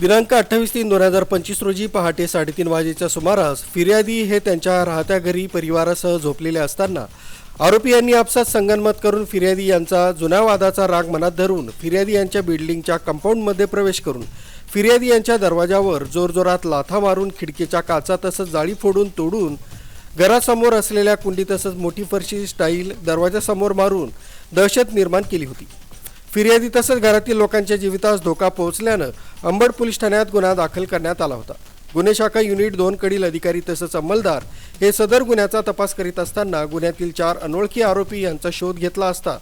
दिनांक अठ्ठावीस तीन दोन हजार पंचवीस रोजी पहाटे साडेतीन वाजेच्या सुमारास फिर्यादी हे त्यांच्या राहत्या घरी परिवारासह झोपलेले असताना आरोपी यांनी आपसात संगनमत करून फिर्यादी यांचा जुन्या वादाचा राग मनात धरून फिर्यादी यांच्या बिल्डिंगच्या कंपाऊंडमध्ये प्रवेश करून फिर्यादी यांच्या दरवाजावर जोरजोरात लाथा मारून खिडकीच्या काचा तसंच जाळी फोडून तोडून घरासमोर असलेल्या कुंडी तसंच मोठी फरशी स्टाईल दरवाजासमोर मारून दहशत निर्माण केली होती. फिर्यादी तसंच घरातील लोकांच्या जीवितास धोका पोहोचल्यानं अंबड पोलीस ठाण्यात गुन्हा दाखल करण्यात आला होता. गुन्हे शाखा युनिट दोन कडील अधिकारी तसंच अंमलदार हे सदर गुन्ह्याचा तपास करीत असताना गुन्ह्यातील चार अनोळखी आरोपी यांचा शोध घेतला असता.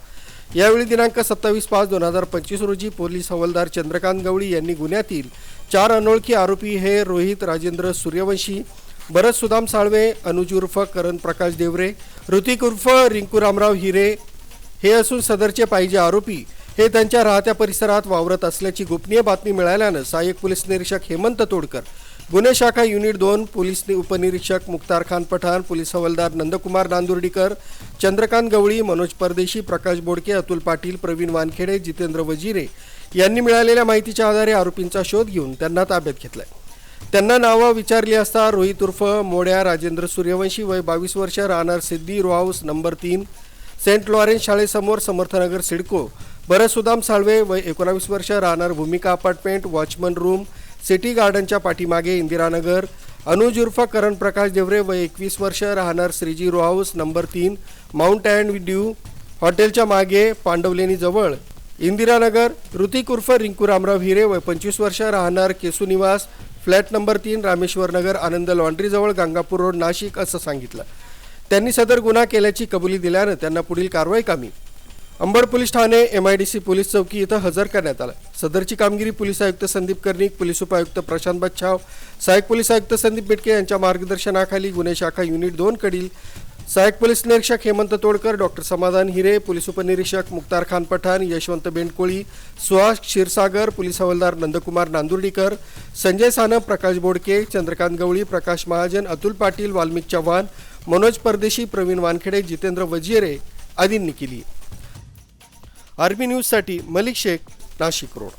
यावेळी दिनांक सत्तावीस पाच दोन हजार पंचवीस रोजी पोलीस हवालदार चंद्रकांत गवळी यांनी गुन्ह्यातील चार अनोळखी आरोपी हे रोहित राजेंद्र सूर्यवंशी भरत सुदाम साळवे अनुज उर्फ करण प्रकाश देवरे ऋतिक उर्फ रिंकू रामराव हिरे हे असून सदरचे पाहिजे आरोपी हे त्यांच्या राहत्या परिसरात वावरत असल्याची गोपनीय बातमी मिळाल्यानं सहाय्यक पोलीस निरीक्षक हेमंत तोडकर गुन्हे शाखा युनिट दोन पोलीस उपनिरीक्षक मुक्तार खान पठाण पोलीस हवालदार नंदकुमार नांदुर्डीकर चंद्रकांत गवळी मनोज परदेशी प्रकाश बोडके अतुल पाटील प्रवीण वानखेडे जितेंद्र वजिरे यांनी मिळालेल्या माहितीच्या आधारे आरोपींचा शोध घेऊन त्यांना ताब्यात घेतलाय. त्यांना नावं विचारली असता रोहित उर्फ मोड्या राजेंद्र सूर्यवंशी वय बावीस वर्ष राहणार सिद्धी रो हाऊस नंबर तीन सेंट लॉरेन्स शाळेसमोर समर्थनगर सिडको भरत सुदाम साळवे वय एकोणावीस वर्ष राहणार Bhumika apartment watchman room city गार्डनच्या पाठीमागे इंदिरानगर. अनुज उर्फ करण प्रकाश देवरे वय एकवीस वर्ष राहणार श्रीजी रो हाऊस नंबर तीन माउंट अँड ड्यू हॉटेलच्या मागे पांडवलेणीजवळ इंदिरानगर ऋतिक उर्फ रिंकू रामराव हिरे वय पंचवीस वर्ष राहणार केसुनिवास फ्लॅट नंबर तीन रामेश्वर नगर आनंद लॉन्ड्रीजवळ गंगापूर रोड नाशिक असं सांगितलं. त्यांनी सदर गुन्हा केल्याची कबुली दिल्यानं त्यांना पुढील कारवाई कामी. Ambad police Thane M I D C police चौकी इथं हजर करण्यात आलं सदरची कामगिरी पोलीस आयुक्त संदीप कर्णिक पोलीस उपायुक्त प्रशांत बच्छाव सहाय्यक पोलीस आयुक्त संदीप बेटके यांच्या मार्गदर्शनाखाली गुन्हे शाखा युनिट दोन कडील सहाय्यक पोलीस निरीक्षक हेमंत तोडकर डॉक्टर समाधान हिरे पोलीस उपनिरीक्षक मुक्तार खान पठाण यशवंत बेंडकोळी सुहास क्षीरसागर पोलीस हवालदार नंदकुमार नांदुर्डीकर संजय सानप प्रकाश बोडके चंद्रकांत गवळी प्रकाश महाजन अतुल पाटील वाल्मिक चव्हाण मनोज परदेशी प्रवीण वानखेडे जितेंद्र वजिरे आदींनी केली आर्मी न्यूजसाठी मलिक शेख नाशिक रोड.